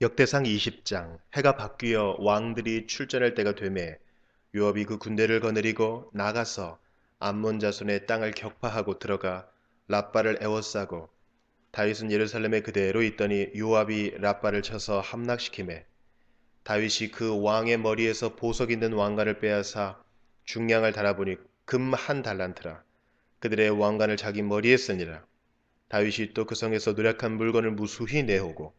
역대상 20장 해가 바뀌어 왕들이 출전할 때가 되매 요압이 그 군대를 거느리고 나가서 암몬 자손의 땅을 격파하고 들어가 랍바를 에워싸고 다윗은 예루살렘에 그대로 있더니 요압이 랍바를 쳐서 함락시키매 다윗이 그 왕의 머리에서 보석 있는 왕관을 빼앗아 중량을 달아보니 금 한 달란트라. 그들의 왕관을 자기 머리에 쓰니라. 다윗이 또 그 성에서 노력한 물건을 무수히 내오고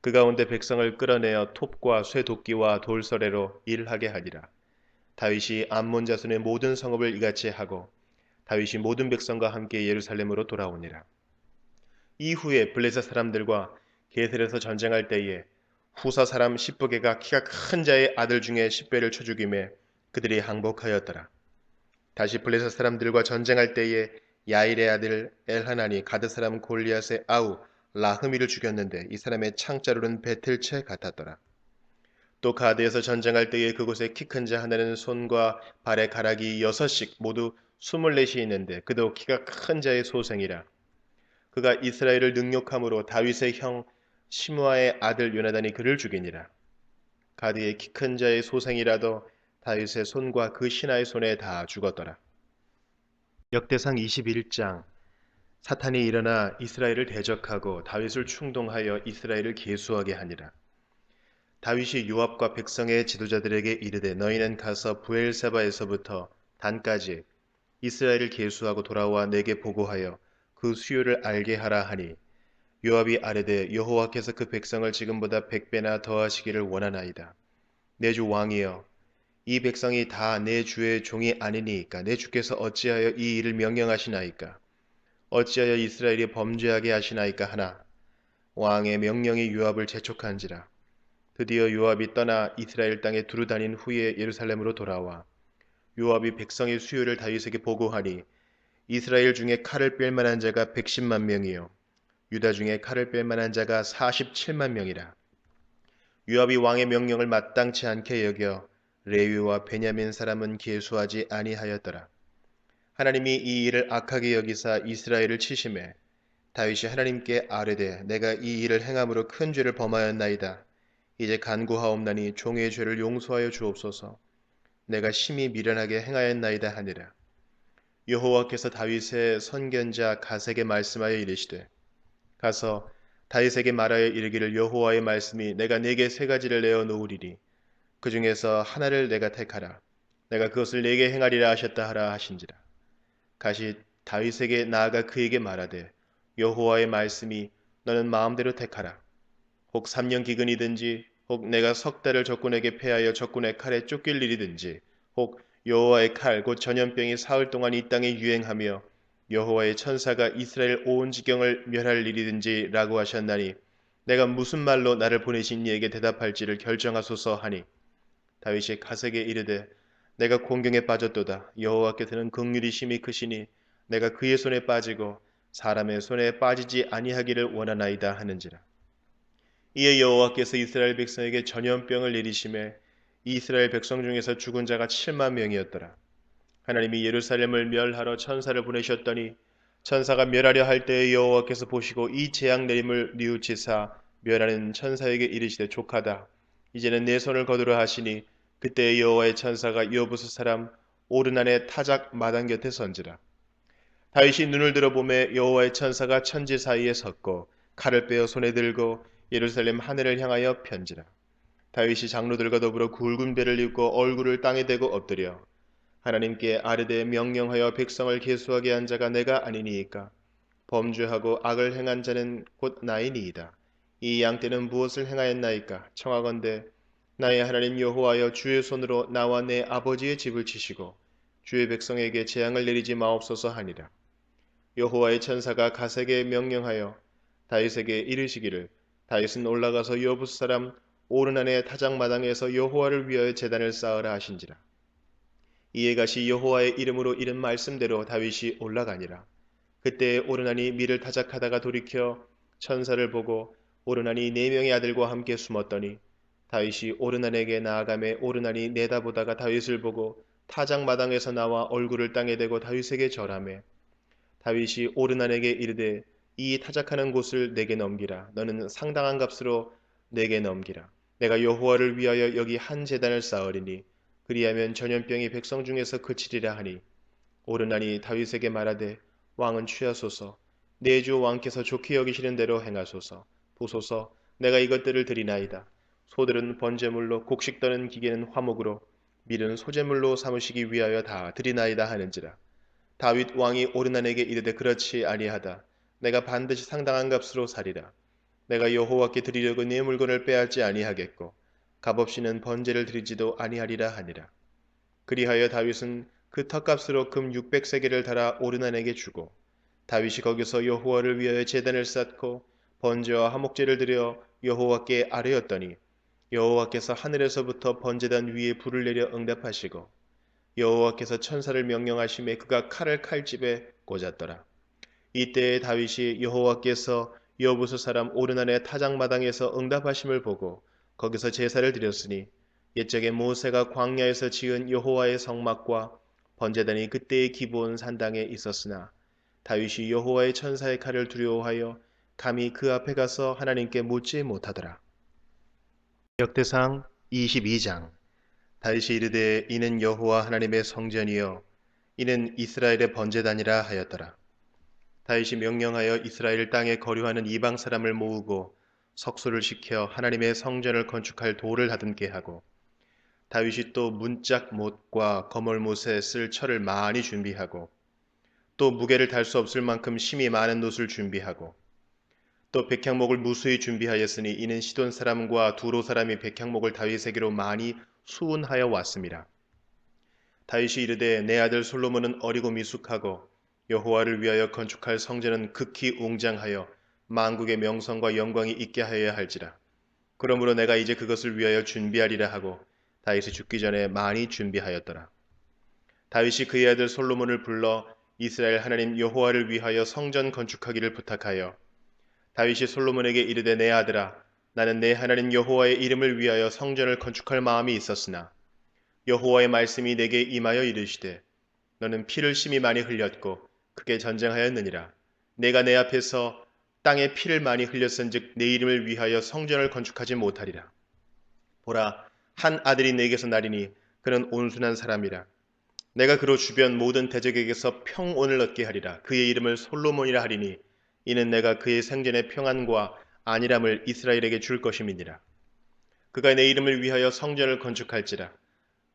그 가운데 백성을 끌어내어 톱과 쇠도끼와 돌서래로 일하게 하니라. 다윗이 암몬 자손의 모든 성읍을 이같이 하고 다윗이 모든 백성과 함께 예루살렘으로 돌아오니라. 이후에 블레셋 사람들과 게셀에서 전쟁할 때에 후사 사람 십부게가 키가 큰 자의 아들 중에 십배를 쳐 죽임에 그들이 항복하였더라. 다시 블레셋 사람들과 전쟁할 때에 야일의 아들 엘하나니 가드 사람 골리앗의 아우 라흐미를 죽였는데 이 사람의 창자루는 배틀채 같았더라. 또 가드에서 전쟁할 때에 그곳에 키 큰 자 하나는 손과 발의 가락이 여섯씩 모두 스물넷이 있는데 그도 키가 큰 자의 소생이라. 그가 이스라엘을 능욕함으로 다윗의 형 시므아의 아들 요나단이 그를 죽이니라. 가드의 키 큰 자의 소생이라도 다윗의 손과 그 신하의 손에 다 죽었더라. 역대상 21장 사탄이 일어나 이스라엘을 대적하고 다윗을 충동하여 이스라엘을 계수하게 하니라. 다윗이 요압과 백성의 지도자들에게 이르되 너희는 가서 부엘세바에서부터 단까지 이스라엘을 계수하고 돌아와 내게 보고하여 그 수요를 알게 하라 하니 요압이 아뢰되 여호와께서 그 백성을 지금보다 백배나 더하시기를 원하나이다. 내 주 왕이여 이 백성이 다 내 주의 종이 아니니이까 내 주께서 어찌하여 이 일을 명령하시나이까 어찌하여 이스라엘이 범죄하게 하시나이까 하나? 왕의 명령이 요압을 재촉한지라. 드디어 요압이 떠나 이스라엘 땅에 두루 다닌 후에 예루살렘으로 돌아와 요압이 백성의 수요를 다윗에게 보고하니 이스라엘 중에 칼을 뺄 만한 자가 110만 명이요. 유다 중에 칼을 뺄 만한 자가 47만 명이라. 요압이 왕의 명령을 마땅치 않게 여겨 레위와 베냐민 사람은 계수하지 아니하였더라 하나님이 이 일을 악하게 여기사 이스라엘을 치심해 다윗이 하나님께 아뢰되 내가 이 일을 행함으로 큰 죄를 범하였나이다. 이제 간구하옵나니 종의 죄를 용서하여 주옵소서. 내가 심히 미련하게 행하였나이다 하니라. 여호와께서 다윗의 선견자 가세게 말씀하여 이르시되 가서 다윗에게 말하여 이르기를 여호와의 말씀이 내가 네게 세 가지를 내어 놓으리니 그 중에서 하나를 내가 택하라. 내가 그것을 네게 행하리라 하셨다 하라 하신지라. 가시 다윗에게 나아가 그에게 말하되 여호와의 말씀이 너는 마음대로 택하라. 혹 3년 기근이든지 혹 내가 석 달을 적군에게 패하여 적군의 칼에 쫓길 일이든지 혹 여호와의 칼 곧 전염병이 사흘 동안 이 땅에 유행하며 여호와의 천사가 이스라엘 온 지경을 멸할 일이든지라고 하셨나니 내가 무슨 말로 나를 보내신 이에게 대답할지를 결정하소서 하니 다윗이 가세게 이르되 내가 공경에 빠졌도다. 여호와께서는 극률이 심히 크시니 내가 그의 손에 빠지고 사람의 손에 빠지지 아니하기를 원하나이다 하는지라. 이에 여호와께서 이스라엘 백성에게 전염병을 내리심에 이스라엘 백성 중에서 죽은 자가 7만 명이었더라. 하나님이 예루살렘을 멸하러 천사를 보내셨더니 천사가 멸하려 할 때에 여호와께서 보시고 이 재앙 내림을 뉘우치사 멸하는 천사에게 이르시되 족하다. 이제는 내 손을 거두라 하시니 그때 여호와의 천사가 여부스 사람 오르난의 타작 마당 곁에 선지라. 다윗이 눈을 들어보매 여호와의 천사가 천지 사이에 섰고 칼을 빼어 손에 들고 예루살렘 하늘을 향하여 편지라. 다윗이 장로들과 더불어 굵은 배를 입고 얼굴을 땅에 대고 엎드려 하나님께 아르되 명령하여 백성을 계수하게 한 자가 내가 아니니이까 범죄하고 악을 행한 자는 곧 나이니이다. 이 양떼는 무엇을 행하였나이까 청하건대 나의 하나님 여호와여 주의 손으로 나와 내 아버지의 집을 치시고 주의 백성에게 재앙을 내리지 마옵소서 하니라. 여호와의 천사가 가세게 명령하여 다윗에게 이르시기를 다윗은 올라가서 여부스 사람 오르난의 타작마당에서 여호와를 위하여 제단을 쌓으라 하신지라. 이에 가시 여호와의 이름으로 이른 말씀대로 다윗이 올라가니라. 그때 오르난이 미를 타작하다가 돌이켜 천사를 보고 오르난이 네 명의 아들과 함께 숨었더니 다윗이 오르난에게 나아가매 오르난이 내다보다가 다윗을 보고 타작 마당에서 나와 얼굴을 땅에 대고 다윗에게 절하매. 다윗이 오르난에게 이르되 이 타작하는 곳을 내게 넘기라. 너는 상당한 값으로 내게 넘기라. 내가 여호와를 위하여 여기 한 제단을 쌓으리니 그리하면 전염병이 백성 중에서 그치리라 하니. 오르나니 다윗에게 말하되 왕은 취하소서. 내주 왕께서 좋게 여기시는 대로 행하소서. 보소서. 내가 이것들을 드리나이다 소들은 번제물로 곡식 떠는 기계는 화목으로 밀은 소제물로 삼으시기 위하여 다 드리나이다 하는지라. 다윗 왕이 오르난에게 이르되 그렇지 아니하다. 내가 반드시 상당한 값으로 사리라. 내가 여호와께 드리려고 네 물건을 빼앗지 아니하겠고 값없이는 번제를 드리지도 아니하리라 하니라. 그리하여 다윗은 그 턱값으로 금 600세겔을 달아 오르난에게 주고 다윗이 거기서 여호와를 위하여 제단을 쌓고 번제와 화목제를 드려 여호와께 아뢰었더니 여호와께서 하늘에서부터 번제단 위에 불을 내려 응답하시고 여호와께서 천사를 명령하심에 그가 칼을 칼집에 꽂았더라. 이때에 다윗이 여호와께서 여부수 사람 오르난의 타작마당에서 응답하심을 보고 거기서 제사를 드렸으니 옛적에 모세가 광야에서 지은 여호와의 성막과 번제단이 그때의 기본 산당에 있었으나 다윗이 여호와의 천사의 칼을 두려워하여 감히 그 앞에 가서 하나님께 묻지 못하더라. 역대상 22장 다윗이 이르되 이는 여호와 하나님의 성전이요 이는 이스라엘의 번제단이라 하였더라. 다윗이 명령하여 이스라엘 땅에 거류하는 이방 사람을 모으고 석수를 시켜 하나님의 성전을 건축할 돌을 다듬게 하고 다윗이 또 문짝 못과 거멀못에 쓸 철을 많이 준비하고 또 무게를 달 수 없을 만큼 심이 많은 놋을 준비하고 또 백향목을 무수히 준비하였으니 이는 시돈 사람과 두로 사람이 백향목을 다윗에게로 많이 수운하여 왔습니다. 다윗이 이르되 내 아들 솔로몬은 어리고 미숙하고 여호와를 위하여 건축할 성전은 극히 웅장하여 만국의 명성과 영광이 있게 하여야 할지라. 그러므로 내가 이제 그것을 위하여 준비하리라 하고 다윗이 죽기 전에 많이 준비하였더라. 다윗이 그의 아들 솔로몬을 불러 이스라엘 하나님 여호와를 위하여 성전 건축하기를 부탁하여 다윗이 솔로몬에게 이르되 내 아들아 나는 내 하나님 여호와의 이름을 위하여 성전을 건축할 마음이 있었으나 여호와의 말씀이 내게 임하여 이르시되 너는 피를 심히 많이 흘렸고 크게 전쟁하였느니라. 내가 내 앞에서 땅에 피를 많이 흘렸은즉 내 이름을 위하여 성전을 건축하지 못하리라. 보라 한 아들이 내게서 나리니 그는 온순한 사람이라. 내가 그로 주변 모든 대적에게서 평온을 얻게 하리라. 그의 이름을 솔로몬이라 하리니 이는 내가 그의 생전의 평안과 안일함을 이스라엘에게 줄 것임이니라. 그가 내 이름을 위하여 성전을 건축할지라.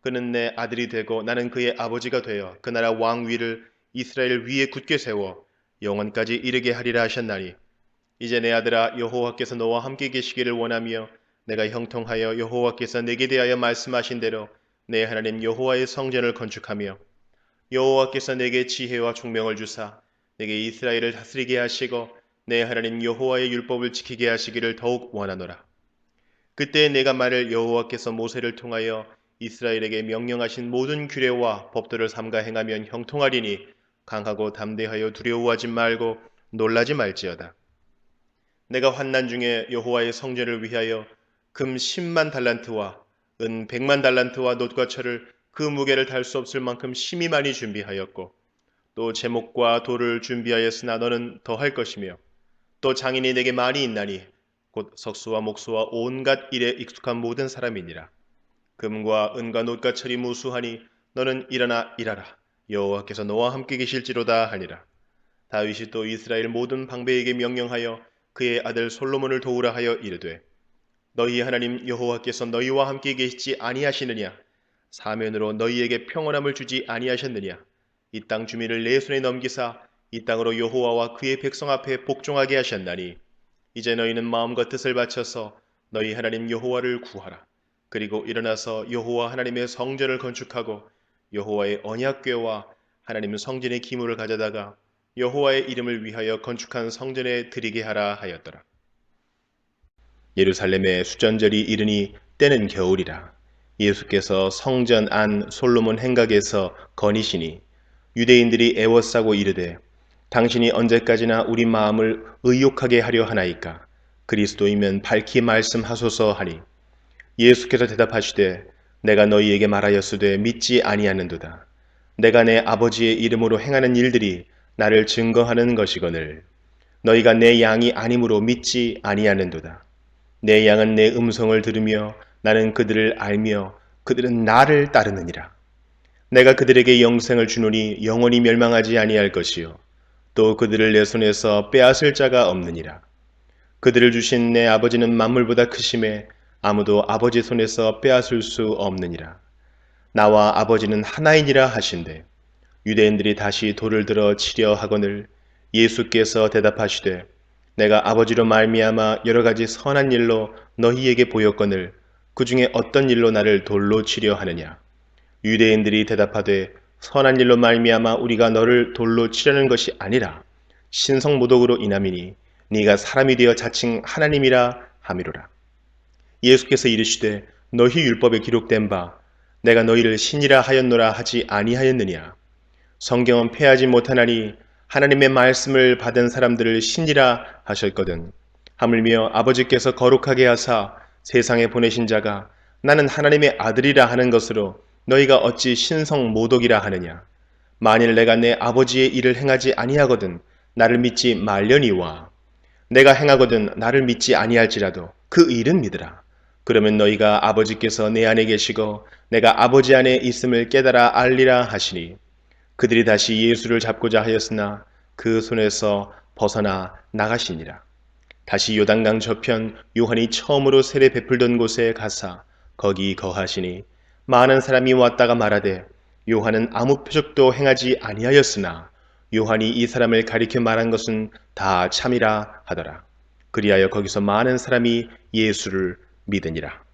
그는 내 아들이 되고 나는 그의 아버지가 되어 그 나라 왕 위를 이스라엘 위에 굳게 세워 영원까지 이르게 하리라 하셨나니 이제 내 아들아 여호와께서 너와 함께 계시기를 원하며 내가 형통하여 여호와께서 내게 대하여 말씀하신 대로 내 하나님 여호와의 성전을 건축하며 여호와께서 내게 지혜와 총명을 주사 내게 이스라엘을 다스리게 하시고 내 하나님 여호와의 율법을 지키게 하시기를 더욱 원하노라. 그때 내가 말을 여호와께서 모세를 통하여 이스라엘에게 명령하신 모든 규례와 법도를 삼가 행하면 형통하리니 강하고 담대하여 두려워하지 말고 놀라지 말지어다. 내가 환난 중에 여호와의 성전을 위하여 금 10만 달란트와 은 100만 달란트와 놋과 철을 그 무게를 달 수 없을 만큼 심히 많이 준비하였고 또 제목과 돌을 준비하였으나 너는 더할 것이며 또 장인이 내게 많이 있나니 곧 석수와 목수와 온갖 일에 익숙한 모든 사람이니라. 금과 은과 놋과 철이 무수하니 너는 일어나 일하라. 여호와께서 너와 함께 계실지로다 하니라. 다윗이 또 이스라엘 모든 방배에게 명령하여 그의 아들 솔로몬을 도우라 하여 이르되 너희 하나님 여호와께서 너희와 함께 계시지 아니하시느냐? 사면으로 너희에게 평온함을 주지 아니하셨느냐 이 땅 주민을 내 손에 넘기사 이 땅으로 여호와와 그의 백성 앞에 복종하게 하셨나니 이제 너희는 마음과 뜻을 바쳐서 너희 하나님 여호와를 구하라 그리고 일어나서 여호와 하나님의 성전을 건축하고 여호와의 언약궤와 하나님 성전의 기물을 가져다가 여호와의 이름을 위하여 건축한 성전에 드리게 하라 하였더라. 예루살렘의 수전절이 이르니 때는 겨울이라. 예수께서 성전 안 솔로몬 행각에서 거니시니 유대인들이 애워싸고 이르되 당신이 언제까지나 우리 마음을 의욕하게 하려 하나이까? 그리스도이면 밝히 말씀하소서 하니. 예수께서 대답하시되 내가 너희에게 말하였으되 믿지 아니하는도다. 내가 내 아버지의 이름으로 행하는 일들이 나를 증거하는 것이거늘 너희가 내 양이 아니므로 믿지 아니하는도다. 내 양은 내 음성을 들으며 나는 그들을 알며 그들은 나를 따르느니라. 내가 그들에게 영생을 주노니 영원히 멸망하지 아니할 것이요 또 그들을 내 손에서 빼앗을 자가 없느니라. 그들을 주신 내 아버지는 만물보다 크심에 아무도 아버지 손에서 빼앗을 수 없느니라. 나와 아버지는 하나이니라 하신대. 유대인들이 다시 돌을 들어 치려 하거늘 예수께서 대답하시되 내가 아버지로 말미암아 여러 가지 선한 일로 너희에게 보였거늘 그 중에 어떤 일로 나를 돌로 치려 하느냐. 유대인들이 대답하되 선한 일로 말미암아 우리가 너를 돌로 치려는 것이 아니라 신성 모독으로 인함이니 네가 사람이 되어 자칭 하나님이라 함이로라. 예수께서 이르시되 너희 율법에 기록된 바 내가 너희를 신이라 하였노라 하지 아니하였느냐. 성경은 패하지 못하나니 하나님의 말씀을 받은 사람들을 신이라 하셨거든. 하물며 아버지께서 거룩하게 하사 세상에 보내신 자가 나는 하나님의 아들이라 하는 것으로 너희가 어찌 신성 모독이라 하느냐. 만일 내가 내 아버지의 일을 행하지 아니하거든 나를 믿지 말려니와 내가 행하거든 나를 믿지 아니할지라도 그 일은 믿으라. 그러면 너희가 아버지께서 내 안에 계시고 내가 아버지 안에 있음을 깨달아 알리라 하시니 그들이 다시 예수를 잡고자 하였으나 그 손에서 벗어나 나가시니라. 다시 요단강 저편 요한이 처음으로 세례 베풀던 곳에 가사 거기 거하시니 많은 사람이 왔다가 말하되 요한은 아무 표적도 행하지 아니하였으나 요한이 이 사람을 가리켜 말한 것은 다 참이라 하더라. 그리하여 거기서 많은 사람이 예수를 믿으니라.